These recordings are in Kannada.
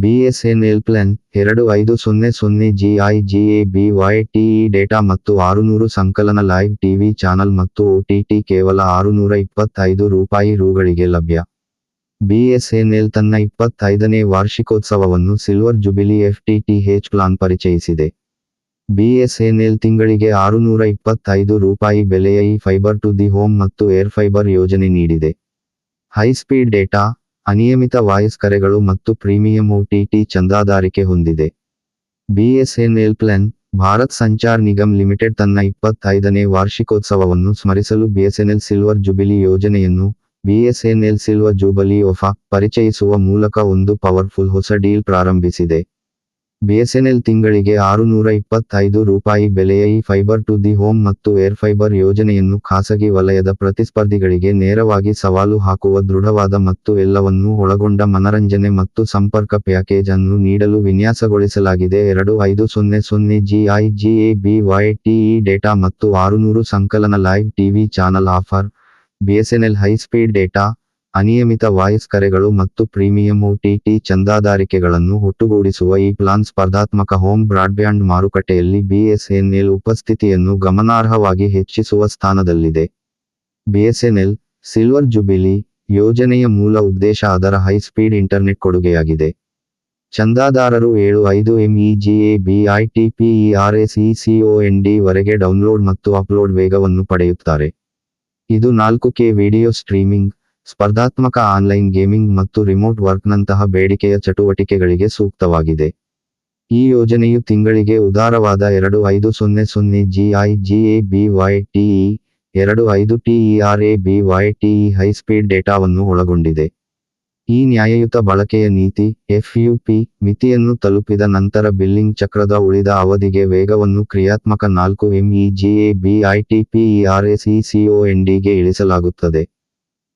ಬಿಎಸ್ಎನ್ಎಲ್ ಪ್ಲಾನ್ ಎರಡು ಐದು ಸೊನ್ನೆ ಸೊನ್ನೆ G I G A B Y T E data ಮತ್ತು ಆರುನೂರು ಸಂಕಲನ ಲೈವ್ ಟಿವಿ ಚಾನಲ್ ಮತ್ತು ಒಟಿಟಿ ಕೇವಲ ಆರುನೂರ ಇಪ್ಪತ್ತೈದು ರೂಪಾಯಿ ರೂಗಳಿಗೆ ಲಭ್ಯ. ಬಿಎಸ್ಎನ್ಎಲ್ ತನ್ನ ಇಪ್ಪತ್ತೈದನೇ ವಾರ್ಷಿಕೋತ್ಸವವನ್ನು ಸಿಲ್ವರ್ ಜುಬಿಲಿ ಎಫ್ಟಿಟಿಎಚ್ ಪ್ಲಾನ್ ಪರಿಚಯಿಸಿದೆ. ಬಿಎಸ್ಎನ್ಎಲ್ ತಿಂಗಳಿಗೆ ಆರುನೂರ ಇಪ್ಪತ್ತೈದು ರೂಪಾಯಿ ಬೆಲೆಯ ಈ ಫೈಬರ್ ಟು ದಿ ಹೋಮ್ ಮತ್ತು ಏರ್ ಫೈಬರ್ ಯೋಜನೆ ನೀಡಿದೆ. ಹೈಸ್ಪೀಡ್ ಡೇಟಾ ಅನಿಯಮಿತ ವಾಯ್ಸ್ ಕರೆಗಳು ಮತ್ತು ಪ್ರೀಮಿಯಂ ಓಟಿಟಿ ಚಂದಾದಾರಿಕೆ ಹೊಂದಿದೆ. BSNL plan, Bharat Sanchar Nigam limited ತನ್ನ ಇಪ್ಪತ್ತೈದನೇ ವಾರ್ಷಿಕೋತ್ಸವವನ್ನು ಸ್ಮರಿಸಲು ಬಿಎಸ್ಎನ್ಎಲ್ ಸಿಲ್ವರ್ ಜುಬಿಲಿ ಯೋಜನೆಯನ್ನು ಬಿಎಸ್ಎನ್ಎಲ್ ಸಿಲ್ವರ್ ಜೂಬಲಿ ಒಫಾ ಪರಿಚಯಿಸುವ ಮೂಲಕ ಒಂದು ಪವರ್ಫುಲ್ ಹೊಸ ಡೀಲ್ ಪ್ರಾರಂಭಿಸಿದೆ. ಬಿಎಸ್ಎನ್ಎಲ್ ತಿಂಗಳಿಗೆ ಆರುನೂರ ಇಪ್ಪತ್ತೈದು ರೂಪಾಯಿ ಬೆಲೆಯ ಈ ಫೈಬರ್ ಟು ದಿ ಹೋಮ್ ಮತ್ತು ಏರ್ ಫೈಬರ್ ಯೋಜನೆಯನ್ನು ಖಾಸಗಿ ವಲಯದ ಪ್ರತಿಸ್ಪರ್ಧಿಗಳಿಗೆ ನೇರವಾಗಿ ಸವಾಲು ಹಾಕುವ ದೃಢವಾದ ಮತ್ತು ಎಲ್ಲವನ್ನೂ ಒಳಗೊಂಡ ಮನರಂಜನೆ ಮತ್ತು ಸಂಪರ್ಕ ಪ್ಯಾಕೇಜ್ ಅನ್ನು ನೀಡಲು ವಿನ್ಯಾಸಗೊಳಿಸಲಾಗಿದೆ. ಎರಡು ಐದು ಸೊನ್ನೆ ಸೊನ್ನೆ ಜಿಐ ಬಿವೈ ಟಿಇ ಡೇಟಾ ಮತ್ತು ಆರುನೂರು ಸಂಕಲನ live TV channel offer. BSNL high speed data. ಅನಿಯಮಿತ ವಾಯ್ಸ್ ಕರೆಗಳು ಮತ್ತು ಪ್ರೀಮಿಯಂ ಒಟಿಟಿ ಚಂದಾದಾರಿಕೆಗಳನ್ನು ಒಟ್ಟುಗೂಡಿಸುವ ಈ ಪ್ಲಾನ್ ಸ್ಪರ್ಧಾತ್ಮಕ ಹೋಮ್ ಬ್ರಾಡ್ಬ್ಯಾಂಡ್ ಮಾರುಕಟ್ಟೆಯಲ್ಲಿ ಬಿಎಸ್ಎನ್ಎಲ್ ಉಪಸ್ಥಿತಿಯನ್ನು ಗಮನಾರ್ಹವಾಗಿ ಹೆಚ್ಚಿಸುವ ಸ್ಥಾನದಲ್ಲಿದೆ. ಬಿಎಸ್ಎನ್ಎಲ್ ಸಿಲ್ವರ್ ಜುಬಿಲಿ ಯೋಜನೆಯ ಮೂಲ ಉದ್ದೇಶ ಅದರ ಹೈಸ್ಪೀಡ್ ಇಂಟರ್ನೆಟ್ ಕೊಡುಗೆಯಾಗಿದೆ. ಚಂದಾದಾರರು ಏಳು ಐದು ಎಂಇಜಿಎ ಬಿಐಟಿಪಿಇಆರ್ಎಸ್ಇಸಿಒಎನ್ಡಿ ವರೆಗೆ ಡೌನ್ಲೋಡ್ ಮತ್ತು ಅಪ್ಲೋಡ್ ವೇಗವನ್ನು ಪಡೆಯುತ್ತಾರೆ. ಇದು ನಾಲ್ಕು ಕೆ ವಿಡಿಯೋ ಸ್ಟ್ರೀಮಿಂಗ್. ಸ್ಪರ್ಧಾತ್ಮಕ ಆನ್ಲೈನ್ ಗೇಮಿಂಗ್ ಮತ್ತು ರಿಮೋಟ್ ವರ್ಕ್ನಂತಹ ಬೇಡಿಕೆಯ ಚಟುವಟಿಕೆಗಳಿಗೆ ಸೂಕ್ತವಾಗಿದೆ. ಈ ಯೋಜನೆಯು ತಿಂಗಳಿಗೆ ಉದಾರವಾದ ಎರಡು ಐದು ಸೊನ್ನೆ ಸೊನ್ನೆ ಜಿಐ ಜಿಎ ಬಿವೈ ಟಿಇ ಎರಡು ಐದು ಟಿಇಆರ್ಎ ಬಿವೈ ಟಿಇ ಹೈಸ್ಪೀಡ್ ಡೇಟಾವನ್ನು ಒಳಗೊಂಡಿದೆ. ಈ ನ್ಯಾಯಯುತ ಬಳಕೆಯ ನೀತಿ ಎಫ್ಯುಪಿ ಮಿತಿಯನ್ನು ತಲುಪಿದ ನಂತರ ಬಿಲ್ಲಿಂಗ್ ಚಕ್ರದ ಉಳಿದ ಅವಧಿಗೆ ವೇಗವನ್ನು ಕ್ರಿಯಾತ್ಮಕ ನಾಲ್ಕು ಎಂಇಜಿಎ ಬಿಐಟಿಪಿಇಆರ್ಎಸ್ಇಸಿಒಎನ್ಡಿಗೆ ಇಳಿಸಲಾಗುತ್ತದೆ.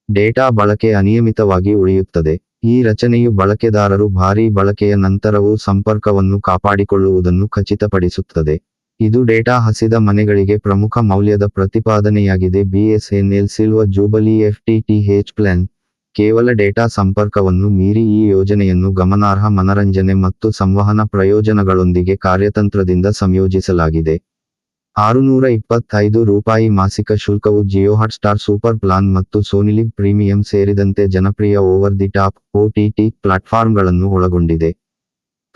ಡೇಟಾ ಬಳಕೆ ಅನಿಯಮಿತವಾಗಿ ಉಳಿಯುತ್ತದೆ. ಈ ರಚನೆಯು ಬಳಕೆದಾರರು ಭಾರೀ ಬಳಕೆಯ ನಂತರವೂ ಸಂಪರ್ಕವನ್ನು ಕಾಪಾಡಿಕೊಳ್ಳುವುದನ್ನು ಖಚಿತಪಡಿಸುತ್ತದೆ. ಇದು ಡೇಟಾ ಹಸಿದ ಮನೆಗಳಿಗೆ ಪ್ರಮುಖ ಮೌಲ್ಯದ ಪ್ರತಿಪಾದನೆಯಾಗಿದೆ. BSNL silver jubilee H plan, ಕೇವಲ ಡೇಟಾ ಸಂಪರ್ಕವನ್ನು ಮೀರಿ ಈ ಯೋಜನೆಯನ್ನು ಗಮನಾರ್ಹ ಮನರಂಜನೆ ಮತ್ತು ಸಂವಹನ ಪ್ರಯೋಜನಗಳೊಂದಿಗೆ ಕಾರ್ಯತಂತ್ರದಿಂದ ಸಂಯೋಜಿಸಲಾಗಿದೆ. ಆರುನೂರ ಇಪ್ಪತ್ತೈದು ರೂಪಾಯಿ ಮಾಸಿಕ ಶುಲ್ಕವು ಜಿಯೋ ಹಾಟ್ಸ್ಟಾರ್ ಸೂಪರ್ ಪ್ಲಾನ್ ಮತ್ತು ಸೋನಿಲಿಂಗ್ ಪ್ರೀಮಿಯಂ ಸೇರಿದಂತೆ ಜನಪ್ರಿಯ ಓವರ್ ದಿ ಟಾಪ್ ಒಟಿಟಿ ಪ್ಲಾಟ್ಫಾರ್ಮ್ಗಳನ್ನು ಒಳಗೊಂಡಿದೆ.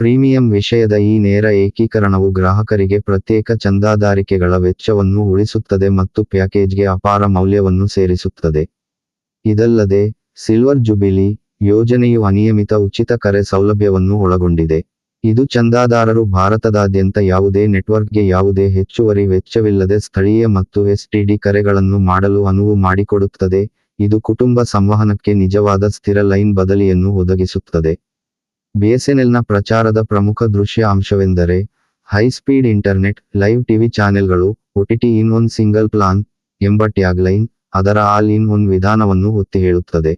ಪ್ರೀಮಿಯಂ ವಿಷಯದ ಈ ನೇರ ಏಕೀಕರಣವು ಗ್ರಾಹಕರಿಗೆ ಪ್ರತ್ಯೇಕ ಚಂದಾದಾರಿಕೆಗಳ ವೆಚ್ಚವನ್ನು ಉಳಿಸುತ್ತದೆ ಮತ್ತು ಪ್ಯಾಕೇಜ್ಗೆ ಅಪಾರ ಮೌಲ್ಯವನ್ನು ಸೇರಿಸುತ್ತದೆ. ಇದಲ್ಲದೆ, ಸಿಲ್ವರ್ ಜುಬಿಲಿ ಯೋಜನೆಯು ಅನಿಯಮಿತ ಉಚಿತ ಕರೆ ಸೌಲಭ್ಯವನ್ನು ಒಳಗೊಂಡಿದೆ. ಇದು ಚಂದಾದಾರರು ಭಾರತದಾದ್ಯಂತ ಯಾವುದೇ ನೆಟ್ವರ್ಕ್ಗೆ ಯಾವುದೇ ಹೆಚ್ಚುವರಿ ವೆಚ್ಚವಿಲ್ಲದೆ ಸ್ಥಳೀಯ ಮತ್ತು ಎಸ್ಟಿಡಿ ಕರೆಗಳನ್ನು ಮಾಡಲು ಅನುವು ಮಾಡಿಕೊಡುತ್ತದೆ. ಇದು ಕುಟುಂಬ ಸಂವಹನಕ್ಕೆ ನಿಜವಾದ ಸ್ಥಿರ ಲೈನ್ ಬದಲಿಯನ್ನು ಒದಗಿಸುತ್ತದೆ. ಬಿಎಸ್ಎನ್ಎಲ್ನ ಪ್ರಚಾರದ ಪ್ರಮುಖ ದೃಶ್ಯ ಅಂಶವೆಂದರೆ, high speed internet, live TV ಚಾನೆಲ್ಗಳು OTT in one single plan, ಎಂಬ ಟ್ಯಾಗ್ಲೈನ್ ಅದರ ಆಲ್ ಇನ್ ಒನ್ ವಿಧಾನವನ್ನು ಒತ್ತಿ ಹೇಳುತ್ತದೆ